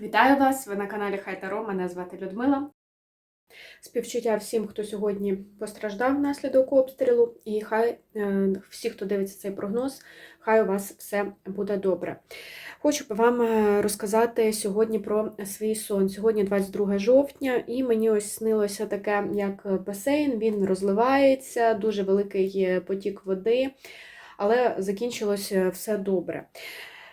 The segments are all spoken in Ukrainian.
Вітаю вас! Ви на каналі Хай Таро. Мене звати Людмила. Співчуття всім, хто сьогодні постраждав внаслідок обстрілу, і хай е, всі, хто дивиться цей прогноз, хай у вас все буде добре. Хочу вам е, розказати сьогодні про свій сон. Сьогодні 22 жовтня, і мені ось снилося таке, як басейн. Він розливається, дуже великий е, потік води, але закінчилося все добре.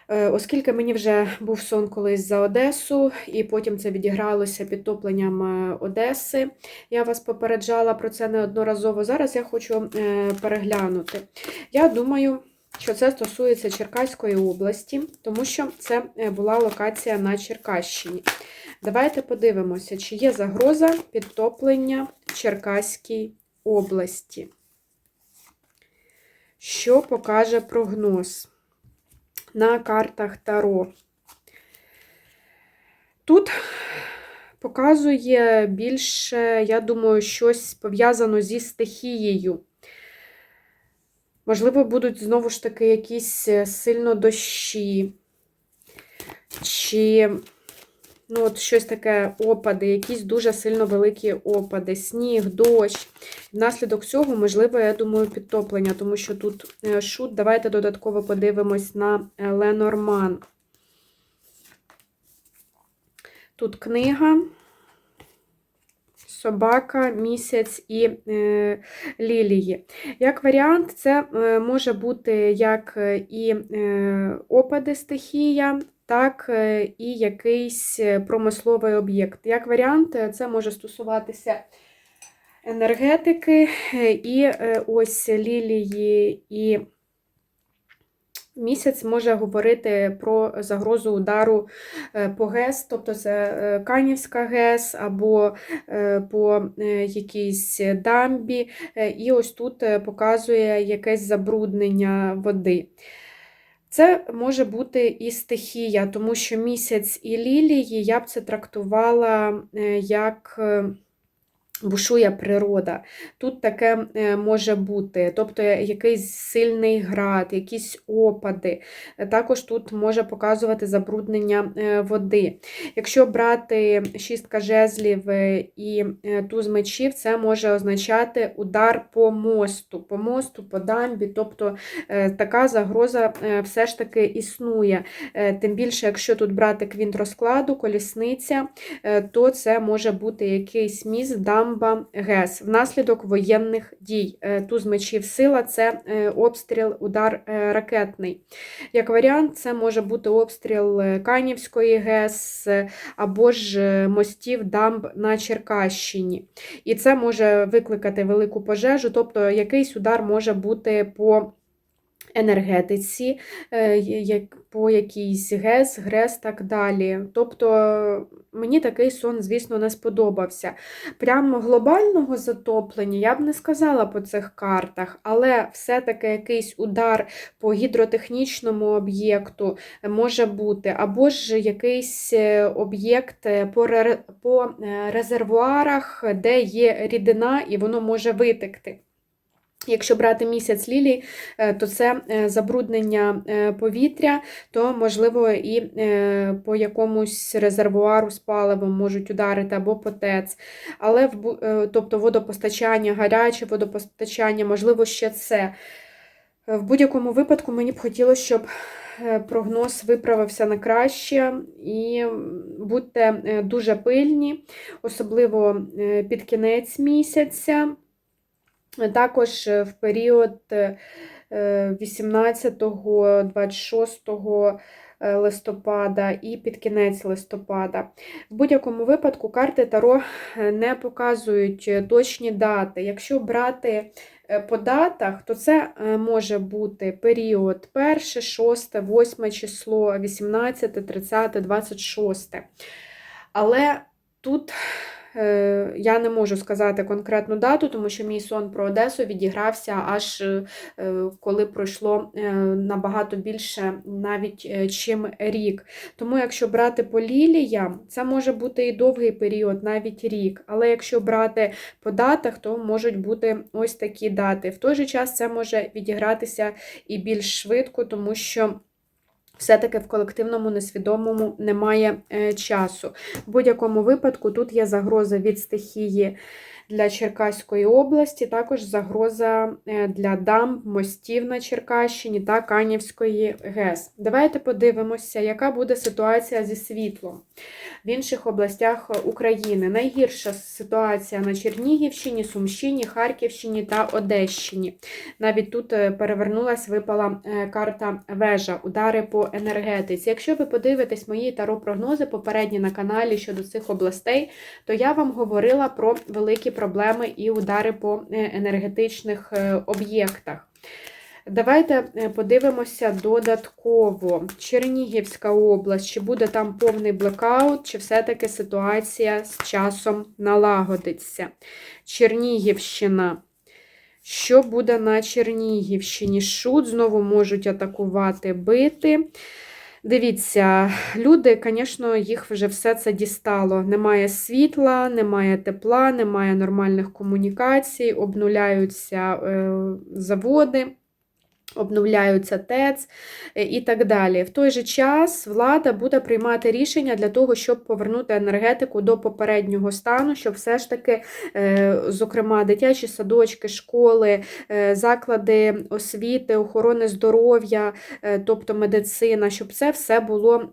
Е, Оскільки мені вже був сон колись за Одесу, і потім це відігралося підтопленням е, Одеси. Я вас попереджала про це неодноразово. Зараз я хочу е, переглянути. Я думаю, що це стосується Черкаської області, тому що це була локація на Черкащині. Давайте подивимося, чи є загроза підтоплення в Черкаській області. Що покаже прогноз? На картах Таро. Тут показує більше, я думаю, щось пов'язано зі стихією. Можливо, будуть знову ж таки якісь сильно дощі, чи ну, от щось таке опади, якісь дуже сильно великі опади, сніг, дощ. Внаслідок цього, можливо, я думаю, підтоплення, тому що тут е, шут. Давайте додатково подивимось на е, Ленорман. Тут книга, собака, місяць і е, лілії. Як варіант, це е, може бути як і е, опади стихія, так е, і якийсь промисловий об'єкт. Як варіант, це може стосуватися енергетики, і е, ось лілії і місяць може говорити про загрозу удару е, по ГЕС, тобто це е, Канівська ГЕС або по якійсь дамбі. І ось тут показує якесь забруднення води. Це може бути і стихія, тому що місяць і лілії я б це трактувала як бушує природа. Тут таке е, може бути, тобто якийсь сильний град, якісь опади. Також тут може показувати забруднення е, води. Якщо брати шістка жезлів е, і туз мечів, це може означати удар по мосту, по мосту, по дамбі, тобто така загроза все ж таки існує. Тим більше, якщо тут брати квінт розкладу, колісниця, то це може бути якийсь міст, дамба, дамба ГЕС внаслідок воєнних дій. Е, туз мечів сила це е, обстріл, удар е, ракетний. Як варіант, це може бути обстріл Канівської ГЕС або ж мостів дамб на Черкащині. І це може викликати велику пожежу, тобто якийсь удар може бути по енергетиці, по якійсь ГЕС, ГРЕС так далі. Тобто мені такий сон, звісно, не сподобався. Прямо глобального затоплення я б не сказала по цих картах, але все-таки якийсь удар по гідротехнічному об'єкту може бути, або ж якийсь е, об'єкт е, по е, резервуарах, де є рідина, і воно може витекти. Якщо брати місяць лілій, е, то це е, забруднення е, повітря, то, можливо, і по якомусь резервуару з паливом можуть ударити або по ТЕЦ. Але тобто водопостачання, гаряче водопостачання, можливо, ще це. В будь-якому випадку мені б хотілося, щоб прогноз виправився на краще, і будьте дуже пильні, особливо під кінець місяця. Також е, в період 18-26 е, листопада і під кінець листопада. В будь-якому випадку карти Таро е, не показують точні дати. Якщо брати по датах, то це може бути період 1, 6, 8 число, 18, 30, 26. Але тут Е, я не можу сказати конкретну дату, тому що мій сон про Одесу відігрався аж е, коли пройшло е, набагато більше навіть чим рік. Тому, якщо брати по ліліям, це може бути і довгий період, навіть рік. Але якщо брати по датах, то можуть бути ось такі дати. В той же час це може відігратися і більш швидко, тому що. Все-таки в колективному несвідомому немає е, часу. В будь-якому випадку тут є загроза від стихії для Черкаської області, також загроза е, для дамб, мостів на Черкащині та Канівської ГЕС. Давайте подивимося, яка буде ситуація зі світлом в інших областях України. Найгірша ситуація на Чернігівщині, Сумщині, Харківщині та Одещині. Навіть тут е, перевернулась, випала е, карта вежа, удари по енергетиці. Якщо ви подивитесь мої таро-прогнози попередні на каналі щодо цих областей, то я вам говорила про великі проблеми і удари по е, енергетичних об'єктах. Давайте подивимося додатково. Чернігівська область, чи буде там повний блекаут, чи все-таки ситуація з часом налагодиться. Чернігівщина. Що буде на Чернігівщині? Шут знову можуть атакувати, бити. Дивіться, люди, звісно, їх вже все це дістало. Немає світла, немає тепла, немає нормальних комунікацій, обнуляються е, заводи обновляються ТЕЦ е, і так далі. В той же час влада буде приймати рішення для того, щоб повернути енергетику до попереднього стану, щоб все ж таки, е, зокрема, дитячі садочки, школи, е, заклади освіти, охорони здоров'я, тобто медицина, щоб це все було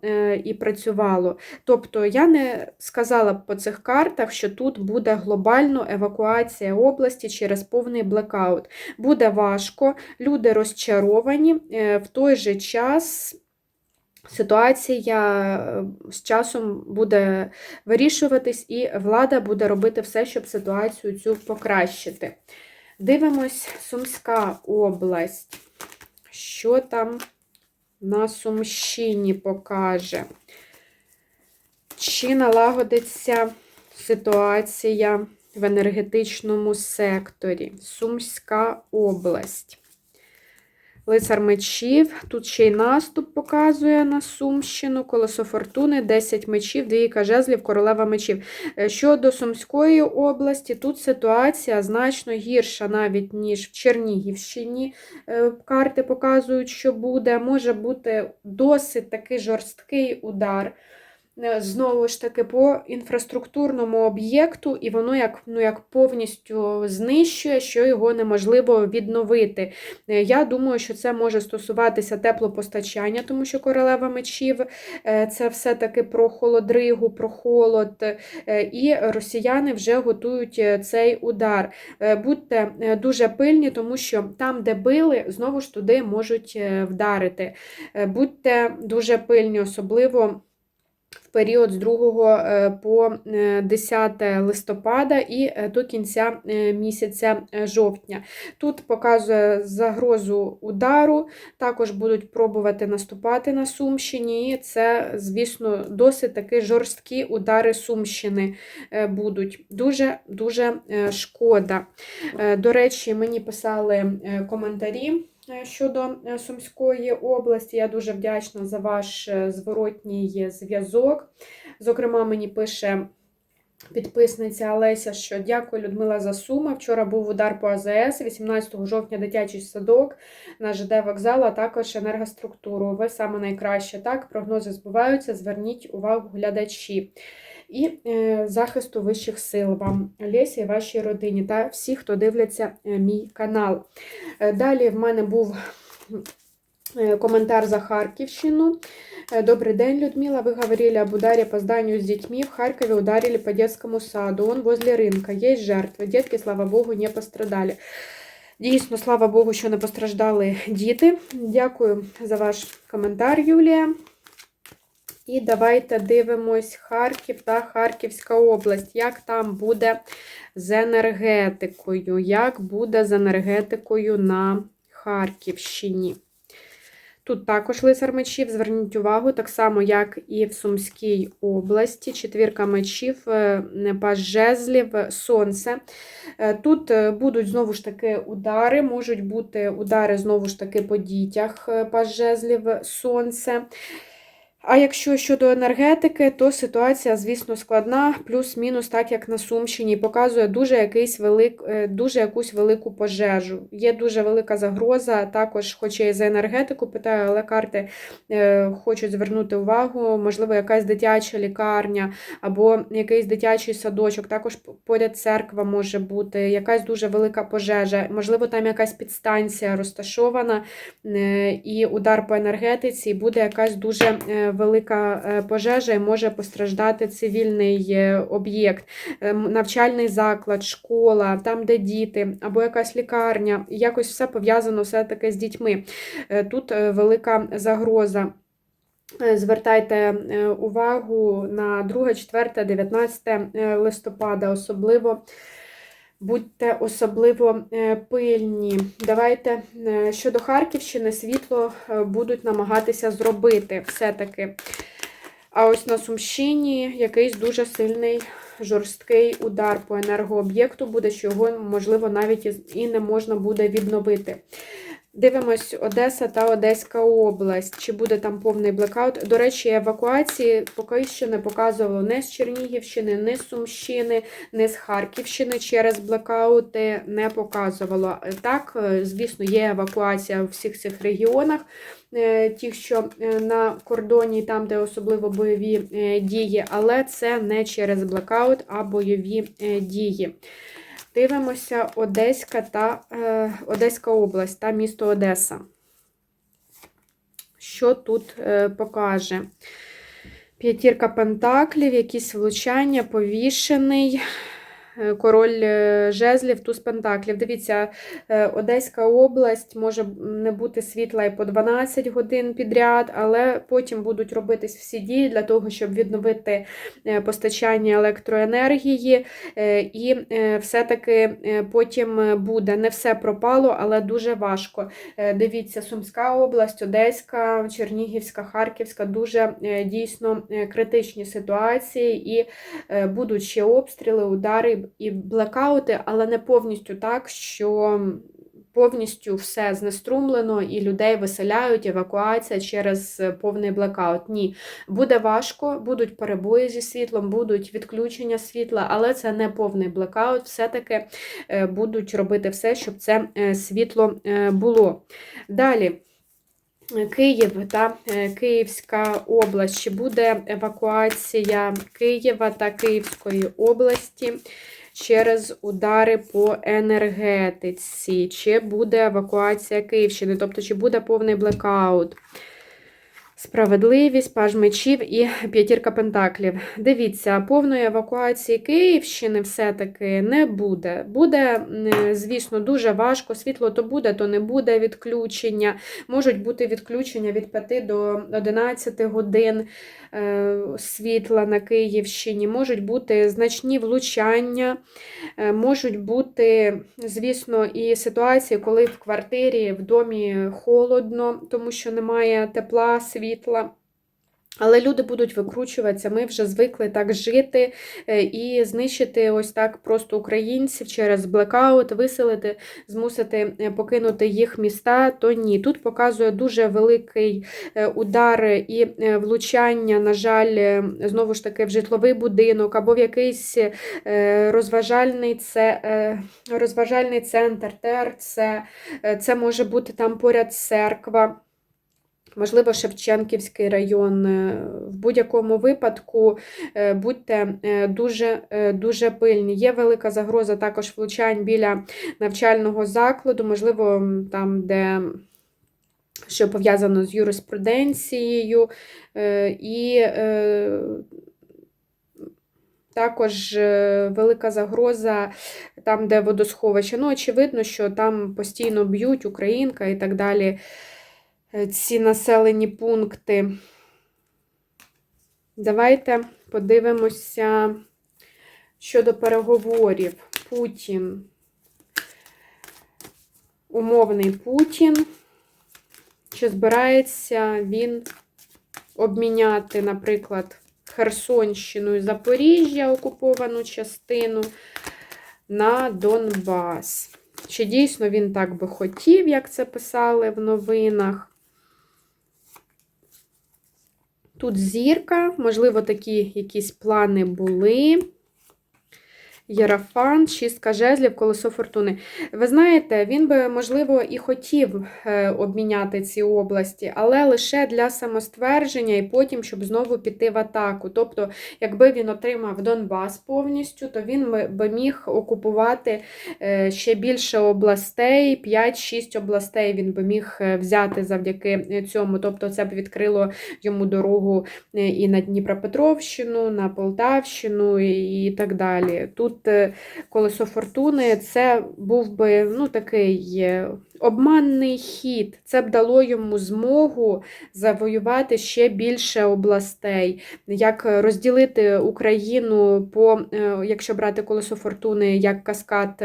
і працювало. Тобто я не сказала по цих картах, що тут буде глобально евакуація області через повний блекаут. Буде важко, люди розчаровані, розчаровані. Е, в той же час ситуація е, з часом буде вирішуватись, і влада буде робити все, щоб ситуацію цю покращити. Дивимось, Сумська область. Що там на Сумщині покаже? Чи налагодиться ситуація в енергетичному секторі? Сумська область. Лицар мечів. Тут ще й наступ показує на Сумщину, колесо фортуни, 10 мечів, двійка жезлів, королева мечів. Е, щодо Сумської області, тут ситуація значно гірша навіть, ніж в Чернігівщині. Е, карти показують, що буде. Може бути досить такий жорсткий удар. Е, знову ж таки, по інфраструктурному об'єкту, і воно як ну, як повністю знищує, що його неможливо відновити. Е, я думаю, що це може стосуватися теплопостачання, тому що королева мечів е, це все-таки про холодригу, про холод. І росіяни вже готують цей удар. Будьте дуже пильні, тому що там, де били, знову ж туди можуть вдарити. Будьте дуже пильні, особливо період з 2 е, по 10 е, листопада і е, до кінця місяця жовтня. Тут показує загрозу удару, також будуть пробувати наступати на Сумщині, і це, звісно, досить таки жорсткі удари Сумщини будуть. Дуже-дуже шкода. До речі, мені писали коментарі. Е, щодо е, Сумської області, я дуже вдячна за ваш е, зворотній зв'язок. Зокрема, мені пише підписниця Олеся, що дякую, Людмила, за суми. Вчора був удар по АЗС, 18 жовтня дитячий садок на ЖД вокзал, а також енергоструктуру. Ви саме найкраще. Так, прогнози збуваються. Зверніть увагу глядачі і е, захисту вищих сил вам, Лесі і вашій родині та всі, хто дивляться е, мій канал. Е, далі в мене був коментар за Харківщину. Добрый день, Людмила. Вы говорили об ударе по зданию с детьми. В Харькове ударили по детскому саду. Он возле рынка. Есть жертвы. Детки, слава Богу, не пострадали. Дійсно, слава Богу, що не постраждали діти. Дякую за ваш коментар, Юлія. І давайте дивимось Харків та Харківська область. Як там буде з енергетикою? Як буде з енергетикою на Харківщині? Тут також лицар мечів, зверніть увагу, так само, як і в Сумській області, четвірка мечів, е, паж жезлів, сонце. Е, тут е, будуть знову ж таки удари, можуть бути удари знову ж таки по дітях, паж жезлів, сонце. А якщо щодо енергетики, то ситуація, звісно, складна, плюс-мінус, так як на Сумщині, показує дуже якийсь велик, е, дуже якусь велику пожежу. Є дуже велика загроза. Також, хоч і за енергетику питаю, але карти е, хочуть звернути увагу, можливо, якась дитяча лікарня або якийсь дитячий садочок. Також поряд церква може бути, якась дуже велика пожежа, можливо, там якась підстанція розташована, е, і удар по енергетиці, і буде якась дуже. Велика е, пожежа і може постраждати цивільний е, об'єкт, е, навчальний заклад, школа, там, де діти, або якась лікарня. Якось все пов'язано все-таки з дітьми. Тут велика загроза. Звертайте увагу на 2, 4, 19 е, листопада, особливо. Будьте особливо е, пильні. Давайте е, щодо Харківщини світло е, будуть намагатися зробити все-таки. А ось на Сумщині якийсь дуже сильний жорсткий удар по енергооб'єкту буде, що його, можливо, навіть і- і не можна буде відновити. Дивимось Одеса та Одеська область. Чи буде там повний блекаут? До речі, евакуації поки що не показувало не з Чернігівщини, не з Сумщини, не з Харківщини через блекаути не показувало. Так, е, звісно, є евакуація у всіх цих регіонах, е, ті, що е, на кордоні, там, де особливо бойові е, дії, але це не через блекаут, а бойові е, дії. Дивимося Одеська та е, Одеська область та місто Одеса. Що тут е, покаже? П'ятірка пентаклів, якісь влучання, повішений. Е, Король е, жезлів, туз пентаклів. Дивіться, е, Одеська область може не бути світла і по 12 годин підряд, але потім будуть робитись всі дії для того, щоб відновити постачання електроенергії. І все-таки потім буде не все пропало, але дуже важко. Дивіться, Сумська область, Одеська, Чернігівська, Харківська дуже дійсно критичні ситуації, і будуть ще обстріли, удари і блекаути, але не повністю так, що. Повністю все знеструмлено і людей виселяють, евакуація через повний блекаут. Ні, буде важко, будуть перебої зі світлом, будуть відключення світла, але це не повний блекаут. Все-таки е, будуть робити все, щоб це е, світло е, було. Далі. Київ та е, Київська область. Чи буде евакуація Києва та Київської області через удари по енергетиці? Чи буде евакуація Київщини? Тобто, чи буде повний блекаут? Справедливість, паж мечів і п'ятірка пентаклів. Дивіться, повної евакуації Київщини все-таки не буде. Буде, звісно, дуже важко. Світло то буде, то не буде відключення. Можуть бути відключення від 5 до 11 годин е, світла на Київщині, можуть бути значні влучання, е, можуть бути, звісно, і ситуації, коли в квартирі, в домі холодно, тому що немає тепла, світла. Але люди будуть викручуватися, ми вже звикли так жити е, і знищити ось так просто українців через блекаут, виселити, змусити е, покинути їх міста, то ні. Тут показує дуже великий е, удар і влучання, на жаль, знову ж таки, в житловий будинок або в якийсь розважальний, це, розважальний центр, ТРЦ, це може бути там поряд церква. Можливо, Шевченківський район. Е, В будь-якому випадку е, будьте е, дуже, дуже пильні. Є велика загроза також влучань біля навчального закладу, можливо, там, де що пов'язано з юриспруденцією, і також велика загроза там, де водосховище. Ну, очевидно, що там постійно б'ють Українка і так далі. Е, Ці населені пункти. Давайте подивимося щодо переговорів. Путін. Умовний Путін. Чи збирається він обміняти, наприклад, Херсонщину і Запоріжжя, окуповану частину, на Донбас? Чи дійсно він так би хотів, як це писали в новинах? Тут зірка, можливо, такі якісь плани були. Єрафан, шістка жезлів, колесо фортуни. Ви знаєте, він би, можливо, і хотів е, обміняти ці області, але лише для самоствердження і потім, щоб знову піти в атаку. Тобто, якби він отримав Донбас повністю, то він би міг окупувати е, ще більше областей, 5-6 областей він би міг е, взяти завдяки цьому. Тобто, це б відкрило йому дорогу і на Дніпропетровщину, на Полтавщину і так далі. Тут колесо фортуни це був би ну, такий е, обманний хід. Це б дало йому змогу завоювати ще більше областей, як розділити Україну по, е, якщо брати колесо фортуни як каскад.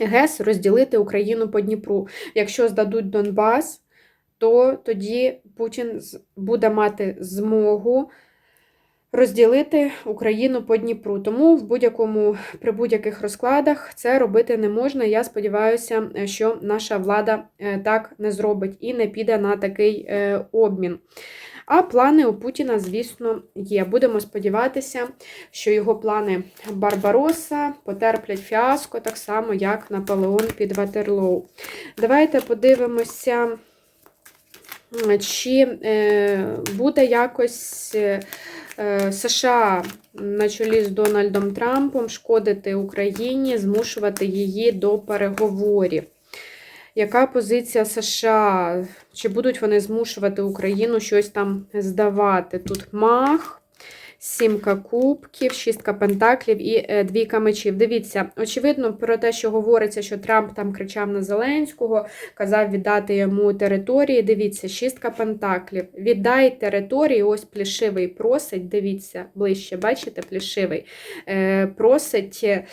ГЕС розділити Україну по Дніпру. Якщо здадуть Донбас, то тоді Путін буде мати змогу розділити Україну по Дніпру. Тому в будь-якому при будь-яких розкладах це робити не можна. Я сподіваюся, що наша влада е, так не зробить і не піде на такий е, обмін. А плани у Путіна, звісно, є. Будемо сподіватися, що його плани Барбароса потерплять фіаско, так само, як Наполеон під Ватерлоу. Давайте подивимося, чи е, буде якось. Е, США на чолі з Дональдом Трампом шкодити Україні, змушувати її до переговорів. Яка позиція США? Чи будуть вони змушувати Україну щось там здавати? Тут мах. Сімка кубків, шістка пентаклів і е, двійка мечів. Дивіться, очевидно, про те, що говориться, що Трамп там кричав на Зеленського, казав віддати йому території. Дивіться, шістка пентаклів. Віддай території, ось плішивий просить. Дивіться, ближче, бачите, плішивий. Е, просить, е,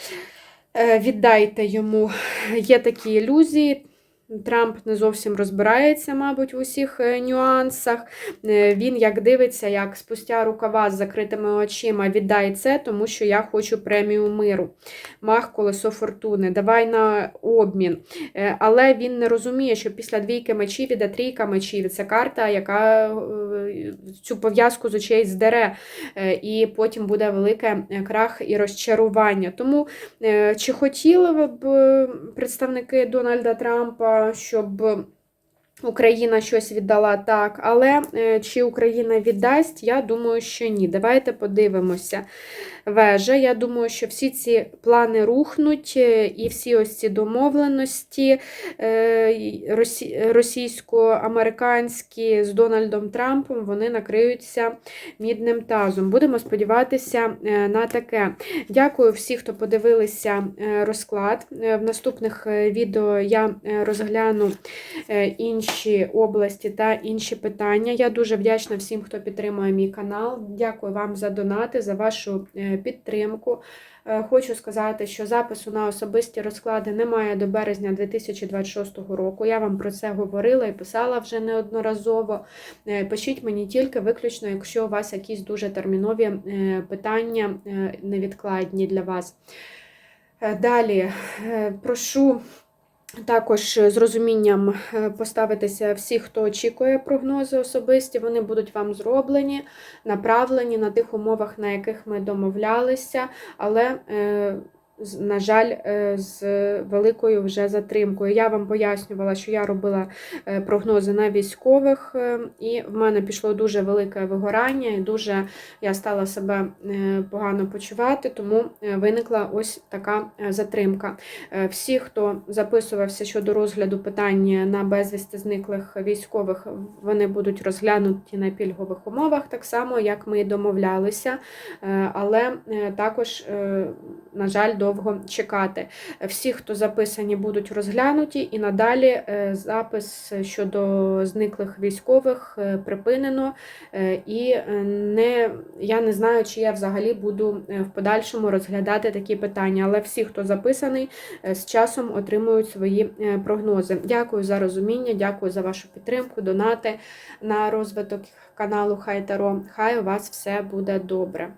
віддайте йому. Є такі ілюзії. Трамп не зовсім розбирається, мабуть, в усіх е, нюансах. Е, він як дивиться, як спустя рукава з закритими очима віддай це, тому що я хочу премію миру. Мах колесо фортуни, давай на обмін. Е, але він не розуміє, що після двійки мечів іде трійка мечів. Це карта, яка цю пов'язку з очей здере, і потім буде велике крах і розчарування. Тому чи хотіли б представники Дональда Трампа? Щоб Україна щось віддала так, але е, чи Україна віддасть, я думаю, що ні. Давайте подивимося вежа. Я думаю, що всі ці плани рухнуть, е, і всі ось ці домовленості е, російсько-американські з Дональдом Трампом вони накриються мідним тазом. Будемо сподіватися е, на таке. Дякую всім, хто подивилися розклад. В наступних відео я розгляну інші області та інші питання. Я дуже вдячна всім, хто підтримує мій канал. Дякую вам за донати, за вашу підтримку. Е, хочу сказати, що запису на особисті розклади немає до березня 2026 року. Я вам про це говорила і писала вже неодноразово. Е, пишіть мені тільки виключно, якщо у вас якісь дуже термінові е, питання невідкладні для вас. Далі прошу. Також з розумінням е, поставитися всі, хто очікує прогнози особисті, вони будуть вам зроблені, направлені на тих умовах, на яких ми домовлялися, але е, на жаль, е, з великою вже затримкою. Я вам пояснювала, що я робила е, прогнози на військових, е, і в мене пішло дуже велике вигорання, і дуже я стала себе погано почувати, тому виникла ось така затримка. Всі, хто записувався щодо розгляду питання на безвісти зниклих військових, вони будуть розглянуті на пільгових умовах, так само, як ми домовлялися, але також, на жаль, до довго чекати. Всі, хто записані, будуть розглянуті, і надалі е, запис щодо зниклих військових е, припинено. Е, і не, я не знаю, чи я взагалі буду в подальшому розглядати такі питання. Але всі, хто записаний, з часом отримують свої прогнози. Дякую за розуміння, дякую за вашу підтримку, донати на розвиток каналу Хай. Хай у вас все буде добре.